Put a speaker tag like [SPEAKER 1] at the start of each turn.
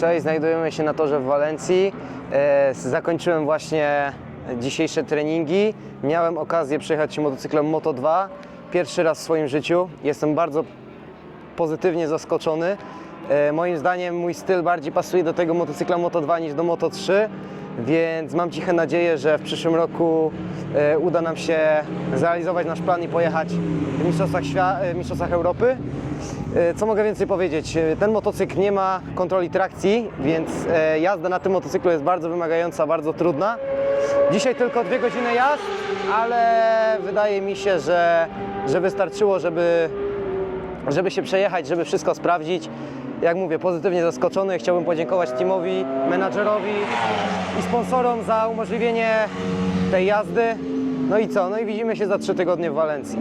[SPEAKER 1] Cześć, znajdujemy się na torze w Walencji. E, zakończyłem właśnie dzisiejsze treningi. Miałem okazję przejechać się motocyklem Moto2. Pierwszy raz w swoim życiu. Jestem bardzo pozytywnie zaskoczony. E, moim zdaniem mój styl bardziej pasuje do tego motocykla Moto2 niż do Moto3 więc mam ciche nadzieję, że w przyszłym roku e, uda nam się zrealizować nasz plan i pojechać w Mistrzostwach, Świa- e, Mistrzostwach Europy. E, Co mogę więcej powiedzieć? Ten motocykl nie ma kontroli trakcji, więc jazda na tym motocyklu jest bardzo wymagająca, bardzo trudna. Dzisiaj tylko dwie godziny jazd, ale wydaje mi się, że, że wystarczyło, żeby żeby się przejechać, żeby wszystko sprawdzić. Jak mówię, pozytywnie zaskoczony. Chciałbym podziękować teamowi, menadżerowi i sponsorom za umożliwienie tej jazdy. No i co? No i widzimy się za trzy tygodnie w Walencji.